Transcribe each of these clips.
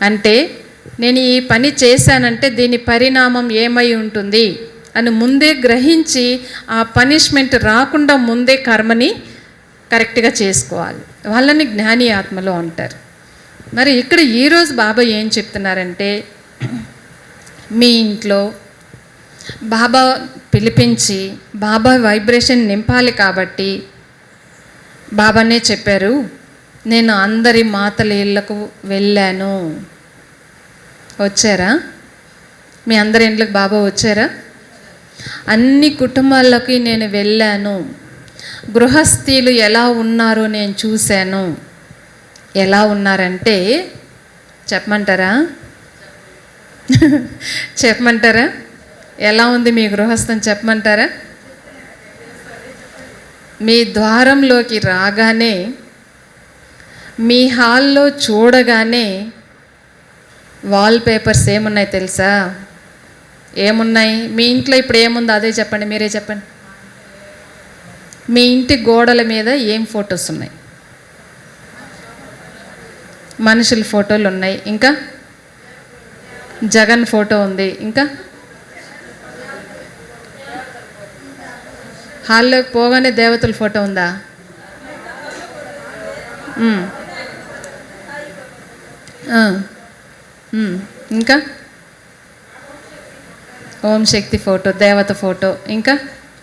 అంటే నేను ఈ పని చేశానంటే దీని పరిణామం ఏమై ఉంటుంది? అని ముందే గ్రహించి ఆ పనిష్మెంట్ రాకుండా ముందే కర్మని కరెక్ట్గా చేసుకోవాలి. వాళ్ళని జ్ఞాని ఆత్మలో అంటారు. మరి ఇక్కడ ఈరోజు బాబా ఏం చెప్తున్నారంటే మీ ఇంట్లో బాబా పిలిపించి బాబా వైబ్రేషన్ నింపాలి కాబట్టి బాబానే చెప్పారు నేను అందరి మాతల ఇళ్ళకు వెళ్ళాను. వచ్చారా? మీ అందరి ఇంట్లోకి బాబా వచ్చారా? అన్ని కుటుంబాలకి నేను వెళ్ళాను. గృహస్థీలు ఎలా ఉన్నారో నేను చూశాను. ఎలా ఉన్నారంటే చెప్పమంటారా? చెప్పమంటారా? ఎలా ఉంది మీ గృహస్థం చెప్పమంటారా? మీ ద్వారంలోకి రాగానే మీ హాల్లో చూడగానే వాల్ పేపర్స్ ఏమున్నాయి తెలుసా? ఏమున్నాయి? మీ ఇంట్లో ఇప్పుడు ఏముందో అదే చెప్పండి మీరే చెప్పండి. మీ ఇంటి గోడల మీద ఏం ఫొటోస్ ఉన్నాయి? మనుషుల ఫోటోలు ఉన్నాయి. ఇంకా? జగన్ ఫోటో ఉంది. ఇంకా? హాల్లోకి పోగానే దేవతల ఫోటో ఉందా? ఇంకా? ఓం శక్తి ఫోటో దేవత ఫోటో. ఇంకా?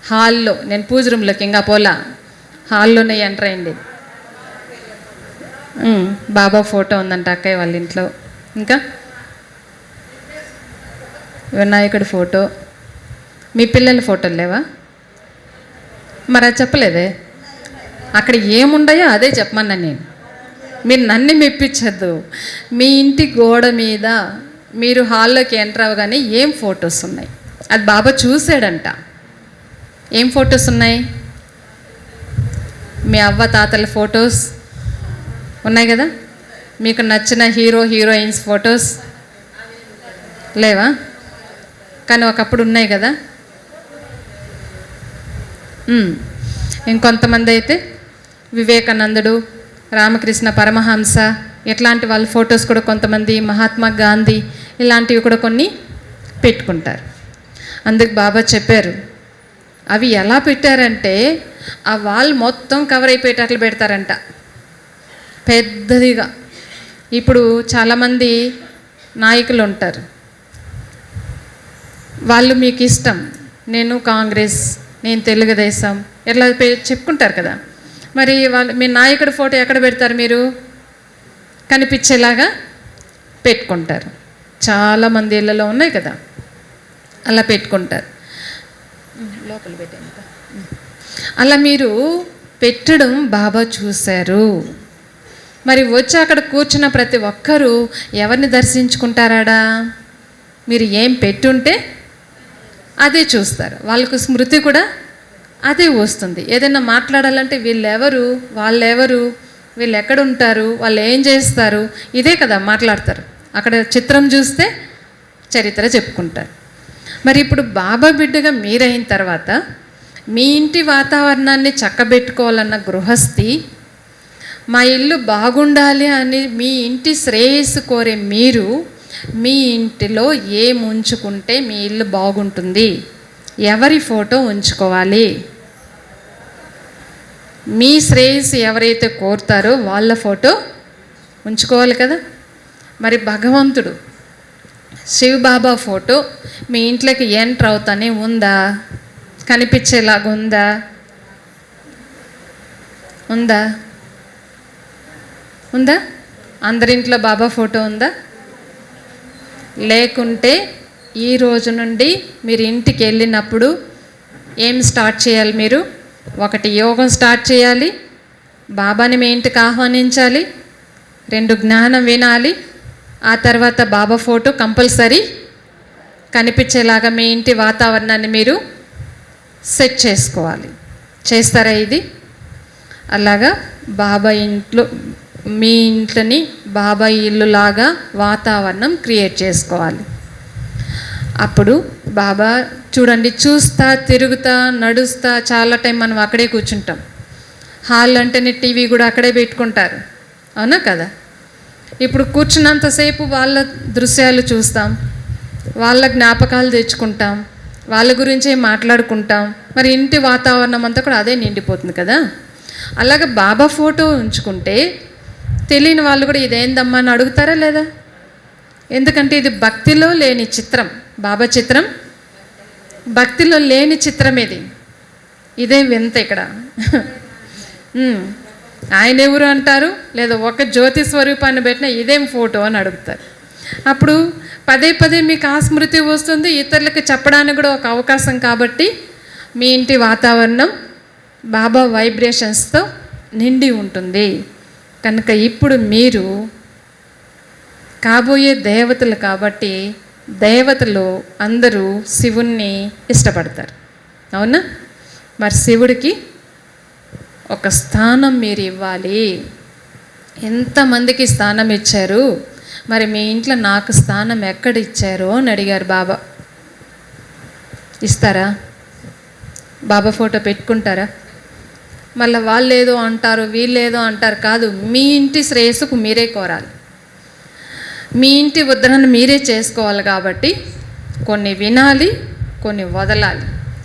హాల్లో నేను పూజ రూమ్లోకి ఇంకా పోలా? హాల్లోనే ఎంటర్ అయింది బాబా ఫోటో ఉందంట అక్కయ్య వాళ్ళ ఇంట్లో. ఇంకా? వినాయకుడి ఫోటో. మీ పిల్లల ఫోటోలు లేవా? మరి అది చెప్పలేదే? అక్కడ ఏముండయో అదే చెప్పమన్నా నేను. మీరు నన్ను మెప్పించద్దు. మీ ఇంటి గోడ మీద మీరు హాల్లోకి ఎంటర్ అవ్వగానే ఏం ఫొటోస్ ఉన్నాయి? అది బాబా చూసాడంట ఏం ఫొటోస్ ఉన్నాయి? మీ అవ్వ తాతల ఫొటోస్ ఉన్నాయి కదా? మీకు నచ్చిన హీరో హీరోయిన్స్ ఫొటోస్ లేవా? కానీ ఒకప్పుడు ఉన్నాయి కదా? ఇంకొంతమంది అయితే వివేకానందుడు రామకృష్ణ పరమహంస ఇట్లాంటి వాళ్ళ ఫొటోస్ కూడా కొంతమంది మహాత్మా గాంధీ ఇలాంటివి కూడా కొన్ని పెట్టుకుంటారు. అందుకు బాబా చెప్పారు అవి ఎలా పెట్టారంటే ఆ వాల్ మొత్తం కవర్ అయిపోయేటట్లు పెడతారంట. పెద్దదిగా. ఇప్పుడు చాలామంది నాయకులు ఉంటారు. వాళ్ళు మీకు ఇష్టం నేను కాంగ్రెస్ నేను తెలుగుదేశం ఇట్లా చెప్పుకుంటారు కదా. మరి వాళ్ళు మీ నాయకుడి ఫోటో ఎక్కడ పెడతారు మీరు? కనిపించేలాగా పెట్టుకుంటారు. చాలామంది ఇళ్ళలో ఉన్నాయి కదా. అలా పెట్టుకుంటారు. లోపల పెట్టాను అలా మీరు పెట్టడం బాబా చూశారు. మరి వచ్చి అక్కడ కూర్చున్న ప్రతి ఒక్కరూ ఎవరిని దర్శించుకుంటారాడా? మీరు ఏం పెట్టుంటే అదే చూస్తారు. వాళ్ళకు స్మృతి కూడా అదే వస్తుంది. ఏదైనా మాట్లాడాలంటే వీళ్ళెవరు? వాళ్ళెవరు? వీళ్ళు ఎక్కడుంటారు వాళ్ళు ఏం చేస్తారు? ఇదే కదా మాట్లాడతారు. అక్కడ చిత్రం చూస్తే చరిత్ర చెప్పుకుంటారు. మరి ఇప్పుడు బాబా బిడ్డగా మీరైన తర్వాత మీ ఇంటి వాతావరణాన్ని చక్కబెట్టుకోవాలన్న గృహస్థి మా ఇల్లు బాగుండాలి అని మీ ఇంటి శ్రేయస్సు కోరే మీరు మీ ఇంటిలో ఏం ఉంచుకుంటే మీ ఇల్లు బాగుంటుంది? ఎవరి ఫోటో ఉంచుకోవాలి? మీ శ్రేయస్సు ఎవరైతే కోరుతారో వాళ్ళ ఫోటో ఉంచుకోవాలి కదా? మరి భగవంతుడు శివబాబా ఫోటో మీ ఇంట్లోకి ఎంటర్ అవుతానే ఉందా? కనిపించేలాగా ఉందా? ఉందా? ఉందా? అందరింట్లో బాబా ఫోటో ఉందా? లేకుంటే ఈ రోజు నుండి మీరు ఇంటికి వెళ్ళినప్పుడు ఏం స్టార్ట్ చేయాలి మీరు? ఒకటి యోగం స్టార్ట్ చేయాలి. బాబాని మీ ఇంటికి ఆహ్వానించాలి. రెండు జ్ఞానం వినాలి. ఆ తర్వాత బాబా ఫోటో కంపల్సరీ కనిపించేలాగా మీ ఇంటి వాతావరణాన్ని మీరు సెట్ చేసుకోవాలి. చేస్తారా ఇది? అలాగా బాబా ఇంట్లో మీ ఇంట్లోని బాబాయ్ ఇల్లులాగా వాతావరణం క్రియేట్ చేసుకోవాలి. అప్పుడు బాబా చూడండి చూస్తా తిరుగుతా నడుస్తా చాలా టైం మనం అక్కడే కూర్చుంటాం. హాల్ అంటేనే టీవీ కూడా అక్కడే పెట్టుకుంటారు. అవునా కదా? ఇప్పుడు కూర్చున్నంతసేపు వాళ్ళ దృశ్యాలు చూస్తాం వాళ్ళ జ్ఞాపకాలు తెచ్చుకుంటాం వాళ్ళ గురించే మాట్లాడుకుంటాం. మరి ఇంటి వాతావరణం అంతా కూడా అదే నిండిపోతుంది కదా? అలాగే బాబా ఫోటో ఉంచుకుంటే తెలియని వాళ్ళు కూడా ఇదేందమ్మా అని అడుగుతారా లేదా? ఎందుకంటే ఇది భక్తిలో లేని చిత్రం. బాబా చిత్రం? భక్తిలో లేని చిత్రం ఇది. ఇదేం వింత ఇక్కడ. ఆయన ఎవరు అంటారు? లేదా ఒక జ్యోతి స్వరూపాన్ని పెట్టినా ఇదేం ఫోటో అని అడుగుతారు. అప్పుడు పదే పదే మీకు ఆ స్మృతి వస్తుంది ఇతరులకు చెప్పడానికి కూడా ఒక అవకాశం కాబట్టి మీ ఇంటి వాతావరణం బాబా వైబ్రేషన్స్తో నిండి ఉంటుంది. కనుక ఇప్పుడు మీరు కాబోయే దేవతలు కాబట్టి దేవతలు అందరూ శివుణ్ణి ఇష్టపడతారు. అవునా? మరి శివుడికి ఒక స్థానం మీరు ఇవ్వాలి. ఎంతమందికి స్థానం ఇచ్చారు? మరి మీ ఇంట్లో నాకు స్థానం ఎక్కడ ఇచ్చారో అని అడిగారు బాబా. ఇస్తారా? బాబా ఫోటో పెట్టుకుంటారా? మళ్ళీ వాళ్ళు ఏదో అంటారు వీళ్ళు ఏదో అంటారు కాదు మీ ఇంటి శ్రేయస్సుకు మీరే కోరాలి. మీ ఇంటి ఉద్ధరణ మీరే చేసుకోవాలి కాబట్టి కొన్ని వినాలి కొన్ని వదలాలి.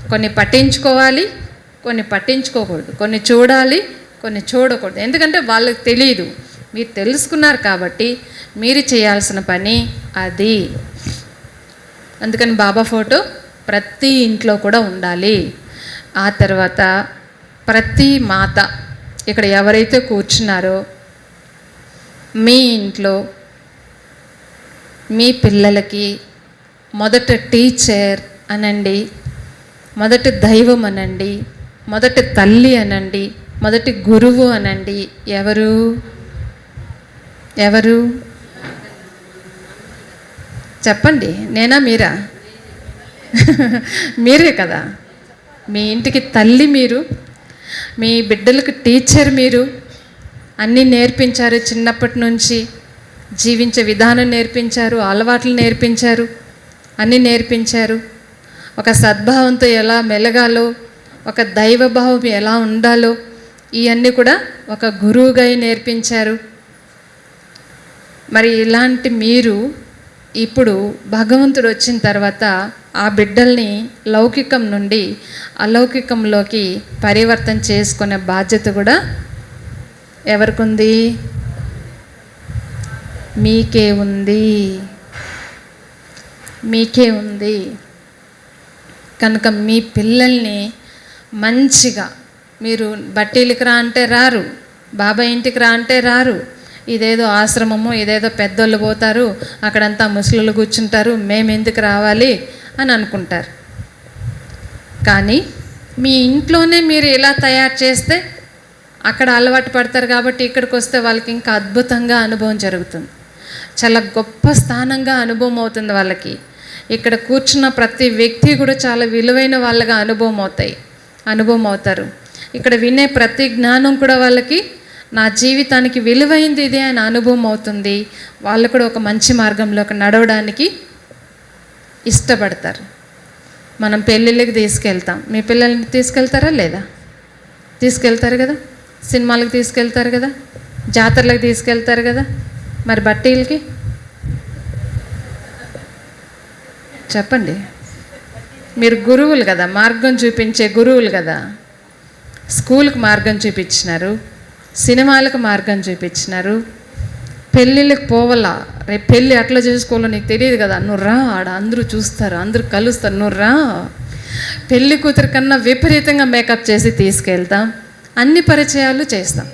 కొన్ని పట్టించుకోవాలి కొన్ని పట్టించుకోకూడదు. కొన్ని చూడాలి కొన్ని చూడకూడదు. ఎందుకంటే వాళ్ళకి తెలియదు మీరు తెలుసుకున్నారు కాబట్టి మీరు చేయాల్సిన పని అది. అందుకని బాబా ఫోటో ప్రతి ఇంట్లో కూడా ఉండాలి. ఆ తర్వాత ప్రతి మాత ఇక్కడ ఎవరైతే కూర్చున్నారో మీ ఇంట్లో మీ పిల్లలకి మొదట టీచర్ అనండి మొదటి దైవం అనండి మొదటి తల్లి అనండి మొదటి గురువు అనండి. ఎవరు? ఎవరు? చెప్పండి నేనా మీరా? మీరే కదా? మీ ఇంటికి తల్లి మీరు? మీ బిడ్డలకు టీచర్ మీరు? అన్నీ నేర్పించారు చిన్నప్పటి నుంచి. జీవించే విధానం నేర్పించారు అలవాట్లు నేర్పించారు అన్నీ నేర్పించారు. ఒక సద్భావంతో ఎలా మెలగాలో ఒక దైవభావం ఎలా ఉండాలో ఇవన్నీ కూడా ఒక గురువుగా నేర్పించారు. మరి ఇలాంటి మీరు ఇప్పుడు భగవంతుడు వచ్చిన తర్వాత ఆ బిడ్డల్ని లౌకికం నుండి అలౌకికంలోకి పరివర్తన చేసుకునే బాధ్యత కూడా ఎవరికి ఉంది మీకే ఉంది. మీకే ఉంది. కనుక మీ పిల్లల్ని మంచిగా మీరు బట్టీలకి రా అంటే రారు బాబాయ్ ఇంటికి రా అంటే రారు. ఇదేదో ఆశ్రమము ఇదేదో పెద్దోళ్ళు పోతారు అక్కడంతా ముసలు కూర్చుంటారు మేము ఎందుకు రావాలి అని అనుకుంటారు. కానీ మీ ఇంట్లోనే మీరు ఇలా తయారు చేస్తే అక్కడ అలవాటు పడతారు కాబట్టి ఇక్కడికి వస్తే వాళ్ళకి ఇంకా అద్భుతంగా అనుభవం జరుగుతుంది. చాలా గొప్ప స్థానంగా అనుభవం అవుతుంది వాళ్ళకి. ఇక్కడ కూర్చున్న ప్రతి వ్యక్తి కూడా చాలా విలువైన వాళ్ళగా అనుభవం అవుతాయి. అనుభవం అవుతారు. ఇక్కడ వినే ప్రతి జ్ఞానం కూడా వాళ్ళకి నా జీవితానికి విలువైంది ఇదే అని అనుభవం అవుతుంది. వాళ్ళు కూడా ఒక మంచి మార్గంలోకి నడవడానికి ఇష్టపడతారు. మనం పెళ్ళిళ్ళకి తీసుకెళ్తాం. మీ పిల్లల్ని తీసుకెళ్తారా లేదా? తీసుకెళ్తారు కదా. సినిమాలకు తీసుకెళ్తారు కదా. జాతరలకు తీసుకెళ్తారు కదా. మరి బట్టీలకి? చెప్పండి. మీరు గురువులు కదా మార్గం చూపించే గురువులు కదా. స్కూల్కి మార్గం చూపించినారు సినిమాలకు మార్గం చూపించినారు పెళ్ళిళ్ళకి పోవాలా? రేపు పెళ్ళి అట్లా చేసుకోవాలో నీకు తెలియదు కదా. నువ్వు రా ఆడ అందరూ చూస్తారు అందరూ కలుస్తారు నువ్వు రా. పెళ్ళి కూతురు కన్నా విపరీతంగా మేకప్ చేసి తీసుకెళ్తాం అన్ని పరిచయాలు చేస్తాం.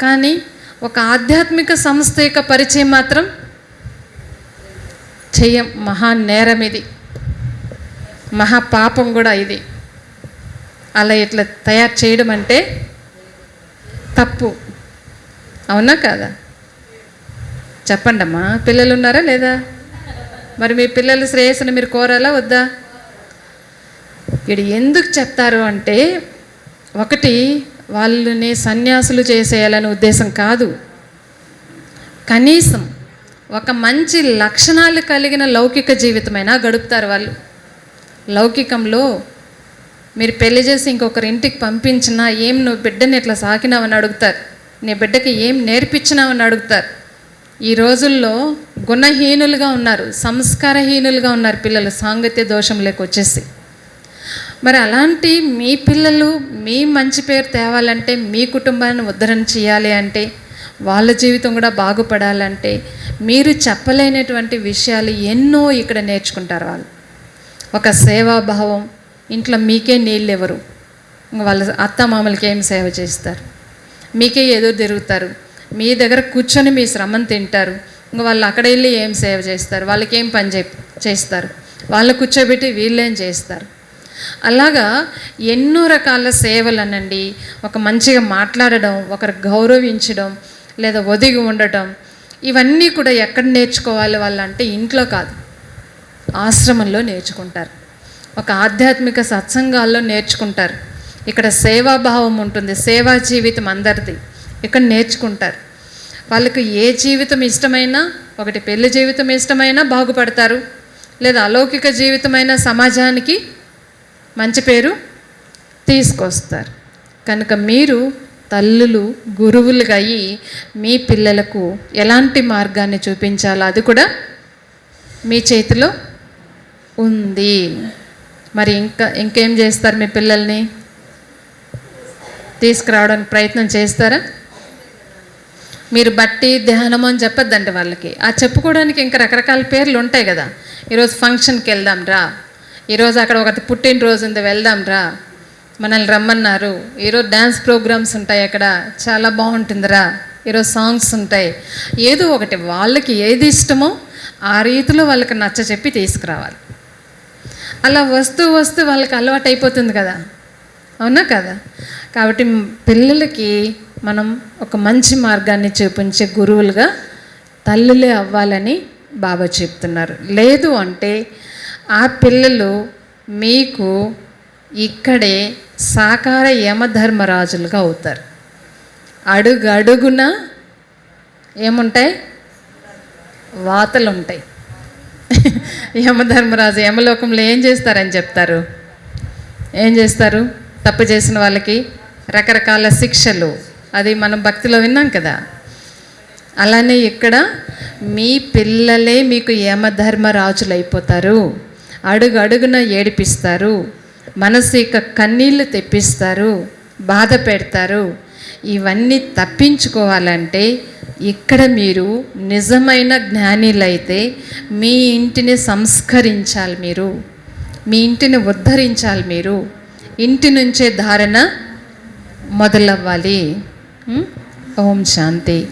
కానీ ఒక ఆధ్యాత్మిక సంస్థ యొక్క పరిచయం మాత్రం చెయ్యం మహా నేరం ఇది మహా పాపం కూడా ఇది. అలా ఇట్లా తయారు చేయడం అంటే తప్పు. అవునా కాదా? చెప్పండి అమ్మా పిల్లలు ఉన్నారా లేదా? మరి మీ పిల్లల శ్రేయస్సును మీరు కోరాలా వద్దా? ఇక్కడ ఎందుకు చెప్తారు అంటే ఒకటి వాళ్ళని సన్యాసులు చేసేయాలనే ఉద్దేశం కాదు. కనీసం ఒక మంచి లక్షణాలు కలిగిన లౌకిక జీవితమైనా గడుపుతారు వాళ్ళు. లౌకికంలో మీరు పెళ్ళి చేసి ఇంకొకరి ఇంటికి పంపించినా ఏం నువ్వు బిడ్డని ఇట్లా సాకినావని అడుగుతారు. నీ బిడ్డకి ఏం నేర్పించినావని అడుగుతారు. ఈ రోజుల్లో గుణహీనులుగా ఉన్నారు సంస్కారహీనులుగా ఉన్నారు పిల్లలు సాంగత్య దోషం లేక వచ్చేసి మరి అలాంటి మీ పిల్లలు మీ మంచి పేరు తేవాలంటే మీ కుటుంబాన్ని ఉద్ధరణ చేయాలి అంటే వాళ్ళ జీవితం కూడా బాగుపడాలంటే మీరు చెప్పలేనటువంటి విషయాలు ఎన్నో ఇక్కడ నేర్చుకుంటారు వాళ్ళు. ఒక సేవాభావం ఇంట్లో మీకే నీళ్ళు ఎవరు వాళ్ళ అత్త మామలకి ఏం సేవ చేస్తారు? మీకే ఎదురు తిరుగుతారు. మీ దగ్గర కూర్చొని మీ శ్రమం తింటారు. ఇంక వాళ్ళు అక్కడ వెళ్ళి ఏం సేవ చేస్తారు? వాళ్ళకేం పని చే చేస్తారు? వాళ్ళు కూర్చోబెట్టి వీళ్ళేం చేస్తారు? అలాగా ఎన్నో రకాల సేవలు అనండి ఒక మంచిగా మాట్లాడడం ఒకరు గౌరవించడం లేదా ఒదిగి ఉండటం ఇవన్నీ కూడా ఎక్కడ నేర్చుకోవాలి వాళ్ళు అంటే ఇంట్లో కాదు. ఆశ్రమంలో నేర్చుకుంటారు. ఒక ఆధ్యాత్మిక సత్సంగాల్లో నేర్చుకుంటారు. ఇక్కడ సేవాభావం ఉంటుంది సేవా జీవితం అందరిది. ఇక్కడ నేర్చుకుంటారు. వాళ్ళకి ఏ జీవితం ఇష్టమైనా ఒకటి పెళ్ళి జీవితం ఇష్టమైనా బాగుపడతారు. లేదా అలౌకిక జీవితమైన సమాజానికి మంచి పేరు తీసుకొస్తారు. కనుక మీరు తల్లులు గురువులుగా అయ్యి మీ పిల్లలకు ఎలాంటి మార్గాన్ని చూపించాలో అది కూడా మీ చేతిలో ఉంది. మరి ఇంకా ఇంకేం చేస్తారు మీ పిల్లల్ని? తీసుకురావడానికి ప్రయత్నం చేస్తారా? మీరు బట్టి ధ్యానం అని చెప్పొద్దండి వాళ్ళకి. ఆ చెప్పుకోవడానికి ఇంకా రకరకాల పేర్లు ఉంటాయి కదా. ఈరోజు ఫంక్షన్కి వెళ్దాం రా. ఈరోజు అక్కడ ఒకటి పుట్టినరోజు ఉంది వెళ్దాం రా. మనల్ని రమ్మన్నారు. ఈరోజు డ్యాన్స్ ప్రోగ్రామ్స్ ఉంటాయి అక్కడ. చాలా బాగుంటుందిరా. ఈరోజు సాంగ్స్ ఉంటాయి. ఏదో ఒకటి వాళ్ళకి ఏది ఇష్టమో ఆ రీతిలో వాళ్ళకి నచ్చ చెప్పి తీసుకురావాలి. అలా వస్తూ వస్తూ వాళ్ళకి అలవాటు అయిపోతుంది కదా. అవునా కదా? కాబట్టి పిల్లలకి మనం ఒక మంచి మార్గాన్ని చూపించే గురువులుగా తల్లులే అవ్వాలని బాబా చెప్తున్నారు. లేదు అంటే ఆ పిల్లలు మీకు ఇక్కడే సాకార యమధర్మరాజులుగా అవుతారు. అడుగు అడుగున ఏముంటాయి? వాతలు ఉంటాయి యమధర్మరాజు యమలోకంలో ఏం చేస్తారని చెప్తారు? ఏం చేస్తారు? తప్పు చేసిన వాళ్ళకి రకరకాల శిక్షలు. అది మనం భక్తిలో విన్నాం కదా. అలానే ఇక్కడ మీ పిల్లలే మీకు యమధర్మరాజులు అయిపోతారు అడుగు అడుగున ఏడిపిస్తారు మనసిక కన్నీళ్ళు తెప్పిస్తారు. బాధ పెడతారు. ఇవన్నీ తప్పించుకోవాలంటే ఇక్కడ మీరు నిజమైన జ్ఞానిలైతే మీ ఇంటిని సంస్కరించాలి మీరు. మీ ఇంటిని ఉద్ధరించాలి మీరు. ఇంటి నుంచే ధారణ మొదలవ్వాలి. ఓం శాంతి.